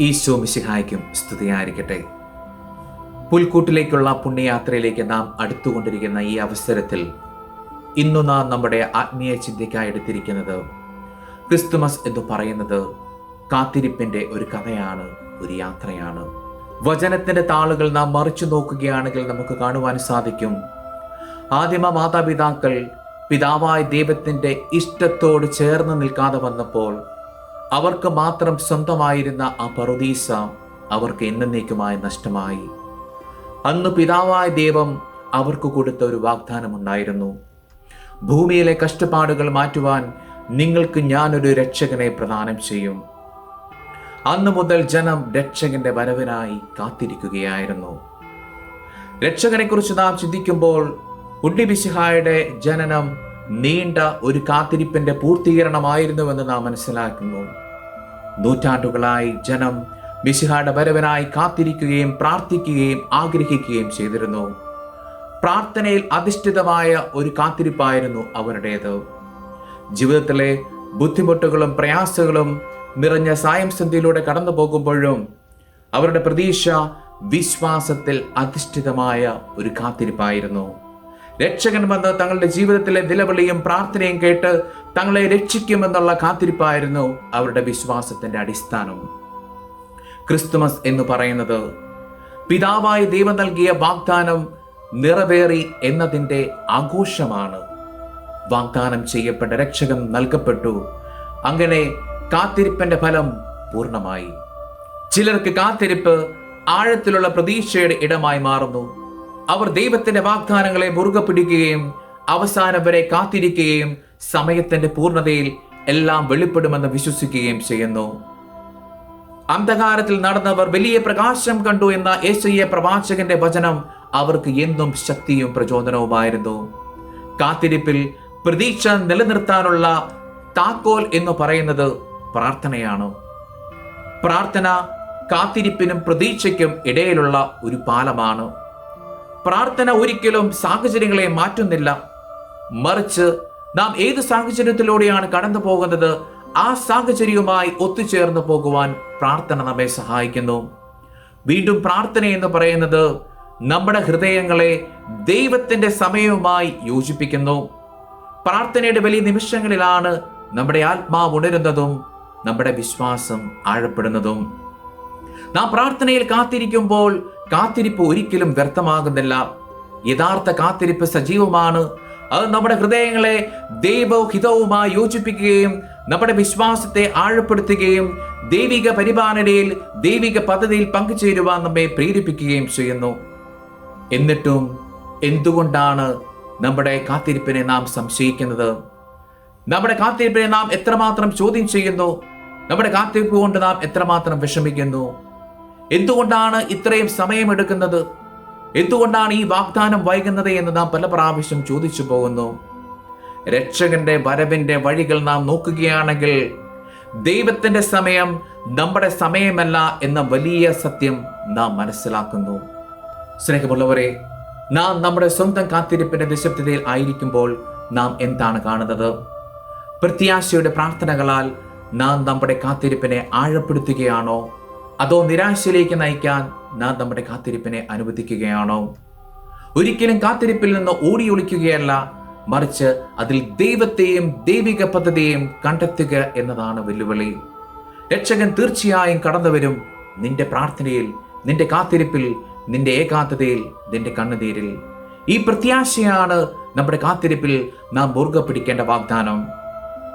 ഈശോ മിശിഹായ്ക്കും സ്തുതിയായിരിക്കട്ടെ. പുൽക്കൂട്ടിലേക്കുള്ള പുണ്യയാത്രയിലേക്ക് നാം അടുത്തുകൊണ്ടിരിക്കുന്ന ഈ അവസരത്തിൽ ഇന്നു നാം നമ്മുടെ ആത്മീയ ചിന്തയ്ക്കായി എടുത്തിരിക്കുന്നത് ക്രിസ്തുമസ് എന്ന് പറയുന്നത് കാത്തിരിപ്പിന്റെ ഒരു കഥയാണ് ഒരു യാത്രയാണ്. വചനത്തിന്റെ താളുകൾ നാം മറിച്ചു നോക്കുകയാണെങ്കിൽ നമുക്ക് കാണുവാൻ സാധിക്കും. ആദിമ മാതാപിതാക്കൾ പിതാവായ ദൈവത്തിന്റെ ഇഷ്ടത്തോട് ചേർന്ന് നിൽക്കാതെ വന്നപ്പോൾ അവർക്ക് മാത്രം സ്വന്തമായിരുന്ന ആ പറുദീസ അവർക്ക് എന്നേക്കുമായി നഷ്ടമായി. അന്ന് പിതാവായ ദൈവം അവർക്ക് കൊടുത്ത ഒരു വാഗ്ദാനമുണ്ടായിരുന്നു. ഭൂമിയിലെ കഷ്ടപ്പാടുകൾ മാറ്റുവാൻ നിങ്ങൾക്ക് ഞാനൊരു രക്ഷകനെ പ്രദാനം ചെയ്യും. അന്നു മുതൽ ജനം രക്ഷകന്റെ വരവിനായി കാത്തിരിക്കുകയായിരുന്നു. രക്ഷകനെക്കുറിച്ച് നാം ചിന്തിക്കുമ്പോൾ ഉണ്ണിബിശിഹായുടെ ജനനം നീണ്ട ഒരു കാത്തിരിപ്പിന്റെ പൂർത്തീകരണമായിരുന്നുവെന്ന് നാം മനസ്സിലാക്കുന്നു. നൂറ്റാണ്ടുകളായി ജനം മിശിഹായുടെ വരവനായി കാത്തിരിക്കുകയും പ്രാർത്ഥിക്കുകയും ആഗ്രഹിക്കുകയും ചെയ്തിരുന്നു. പ്രാർത്ഥനയിൽ അധിഷ്ഠിതമായ ഒരു കാത്തിരിപ്പായിരുന്നു അവരുടേത്. ജീവിതത്തിലെ ബുദ്ധിമുട്ടുകളും പ്രയാസങ്ങളും നിറഞ്ഞ സായം സന്ധ്യയിലൂടെ കടന്നു പോകുമ്പോഴും അവരുടെ പ്രതീക്ഷ വിശ്വാസത്തിൽ അധിഷ്ഠിതമായ ഒരു കാത്തിരിപ്പായിരുന്നു. രക്ഷകൻ വന്ന് തങ്ങളുടെ ജീവിതത്തിലെ നിലവിളിയും പ്രാർത്ഥനയും കേട്ട് തങ്ങളെ രക്ഷിക്കുമെന്നുള്ള കാത്തിരിപ്പായിരുന്നു അവരുടെ വിശ്വാസത്തിന്റെ അടിസ്ഥാനം. ക്രിസ്തുമസ് എന്ന് പറയുന്നത് പിതാവായ ദൈവം നൽകിയ വാഗ്ദാനം നിറവേറി എന്നതിന്റെ ആഘോഷമാണ്. വാഗ്ദാനം ചെയ്യപ്പെട്ട രക്ഷകൻ നൽകപ്പെട്ടു. അങ്ങനെ കാത്തിരിപ്പിന്റെ ഫലം പൂർണമായി. ചിലർക്ക് കാത്തിരിപ്പ് ആഴത്തിലുള്ള പ്രതീക്ഷയുടെ ഇടമായി മാറുന്നു. അവർ ദൈവത്തിന്റെ വാഗ്ദാനങ്ങളെ മുറുകെ പിടിക്കുകയും അവസാനം വരെ കാത്തിരിക്കുകയും സമയത്തിന്റെ പൂർണതയിൽ എല്ലാം വെളിപ്പെടുമെന്ന് വിശ്വസിക്കുകയും ചെയ്യുന്നു. അന്ധകാരത്തിൽ നടന്നവർ വലിയ പ്രകാശം കണ്ടു എന്ന യേശയ്യ പ്രവാചകന്റെ വചനം അവർക്ക് എന്നും ശക്തിയും പ്രചോദനവുമായിരുന്നു. കാത്തിരിപ്പിൽ പ്രതീക്ഷ നിലനിർത്താനുള്ള താക്കോൽ എന്ന് പറയുന്നത് പ്രാർത്ഥനയാണ്. പ്രാർത്ഥന കാത്തിരിപ്പിനും പ്രതീക്ഷയ്ക്കും ഇടയിലുള്ള ഒരു പാലമാണ്. പ്രാർത്ഥന ഒരിക്കലും സാഹചര്യങ്ങളെ മാറ്റുന്നില്ല. മറിച്ച് നാം ഏത് സാഹചര്യത്തിലൂടെയാണ് കടന്നു പോകുന്നത് ആ സാഹചര്യവുമായി ഒത്തുചേർന്ന് പോകുവാൻ പ്രാർത്ഥന നമ്മെ സഹായിക്കുന്നു. വീണ്ടും പ്രാർത്ഥന എന്ന് പറയുന്നത് നമ്മുടെ ഹൃദയങ്ങളെ ദൈവത്തിന്റെ സമയവുമായി യോജിപ്പിക്കുന്നു. പ്രാർത്ഥനയുടെ വലിയ നിമിഷങ്ങളിലാണ് നമ്മുടെ ആത്മാവ് ഉണരുന്നതും നമ്മുടെ വിശ്വാസം ആഴപ്പെടുന്നതും. നാം പ്രാർത്ഥനയിൽ കാത്തിരിക്കുമ്പോൾ കാത്തിരിപ്പ് ഒരിക്കലും വ്യർത്ഥമാകുന്നില്ല. യഥാർത്ഥ കാത്തിരിപ്പ് സജീവമാണ്. അത് നമ്മുടെ ഹൃദയങ്ങളെ ദൈവഹിതവുമായി യോജിപ്പിക്കുകയും നമ്മുടെ വിശ്വാസത്തെ ആഴപ്പെടുത്തുകയും ദൈവിക പരിപാലനയിൽ ദൈവിക പദ്ധതിയിൽ പങ്കുചേരുവാൻ നമ്മെ പ്രേരിപ്പിക്കുകയും ചെയ്യുന്നു. എന്നിട്ടും എന്തുകൊണ്ടാണ് നമ്മുടെ കാത്തിരിപ്പിനെ നാം സംശയിക്കുന്നത്? നമ്മുടെ കാത്തിരിപ്പിനെ നാം എത്രമാത്രം ചോദ്യം ചെയ്യുന്നു? നമ്മുടെ കാത്തിരിപ്പ് കൊണ്ട് നാം എത്രമാത്രം വിഷമിക്കുന്നു? എന്തുകൊണ്ടാണ് ഇത്രയും സമയമെടുക്കുന്നത്? എന്തുകൊണ്ടാണ് ഈ വാഗ്ദാനം വൈകുന്നത് എന്ന് നാം പല പ്രാവശ്യം ചോദിച്ചു പോകുന്നു. രക്ഷകന്റെ വരവിന്റെ വഴികൾ നാം നോക്കുകയാണെങ്കിൽ ദൈവത്തിന്റെ സമയം നമ്മുടെ സമയമല്ല എന്ന വലിയ സത്യം നാം മനസ്സിലാക്കുന്നു. സ്നേഹമുള്ളവരെ നാം നമ്മുടെ സ്വന്തം കാത്തിരിപ്പിന്റെ നിശബ്ദതയിൽ ആയിരിക്കുമ്പോൾ നാം എന്താണ് കാണുന്നത്? പ്രത്യാശയുടെ പ്രാർത്ഥനകളാൽ നാം നമ്മുടെ കാത്തിരിപ്പിനെ ആഴപ്പെടുത്തുകയാണോ? അതോ നിരാശയിലേക്ക് നയിക്കാൻ നാം നമ്മുടെ കാത്തിരിപ്പിനെ അനുവദിക്കുകയാണോ? ഒരിക്കലും കാത്തിരിപ്പിൽ നിന്ന് ഓടി ഒളിക്കുകയല്ല മറിച്ച് അതിൽ ദൈവത്തെയും ദൈവിക പദ്ധതിയെയും കണ്ടെത്തുക എന്നതാണ് വെല്ലുവിളി. രക്ഷകൻ തീർച്ചയായും കടന്നു വരും നിന്റെ പ്രാർത്ഥനയിൽ നിന്റെ കാത്തിരിപ്പിൽ നിന്റെ ഏകാന്തതയിൽ നിന്റെ കണ്ണുനീരിൽ. ഈ പ്രത്യാശയാണ് നമ്മുടെ കാത്തിരിപ്പിൽ നാം മുറുകെ പിടിക്കേണ്ട വാഗ്ദാനം.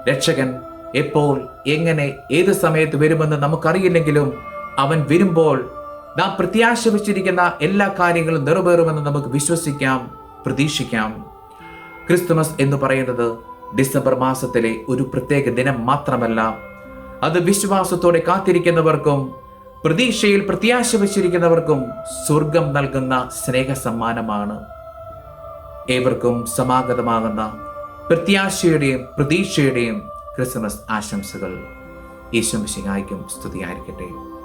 രക്ഷകൻ എപ്പോൾ എങ്ങനെ ഏത് സമയത്ത് വരുമെന്ന് നമുക്കറിയില്ലെങ്കിലും അവൻ വരുമ്പോൾ നാം പ്രത്യാശ വെച്ചിരിക്കുന്ന എല്ലാ കാര്യങ്ങളും നിറവേറുമെന്ന് നമുക്ക് വിശ്വസിക്കാം പ്രതീക്ഷിക്കാം. ക്രിസ്തുമസ് എന്ന് പറയുന്നത് ഡിസംബർ മാസത്തിലെ ഒരു പ്രത്യേക ദിനം മാത്രമല്ല. അത് വിശ്വാസത്തോടെ കാത്തിരിക്കുന്നവർക്കും പ്രതീക്ഷയിൽ പ്രത്യാശ വച്ചിരിക്കുന്നവർക്കും സ്വർഗം നൽകുന്ന സ്നേഹ സമ്മാനമാണ് ഏവർക്കും സമാഗതമാകുന്ന പ്രത്യാശയുടെയും പ്രതീക്ഷയുടെയും ക്രിസ്മസ് ആശംസകൾ. യേശുമിശിഹായ്ക്കും സ്തുതിയായിരിക്കട്ടെ.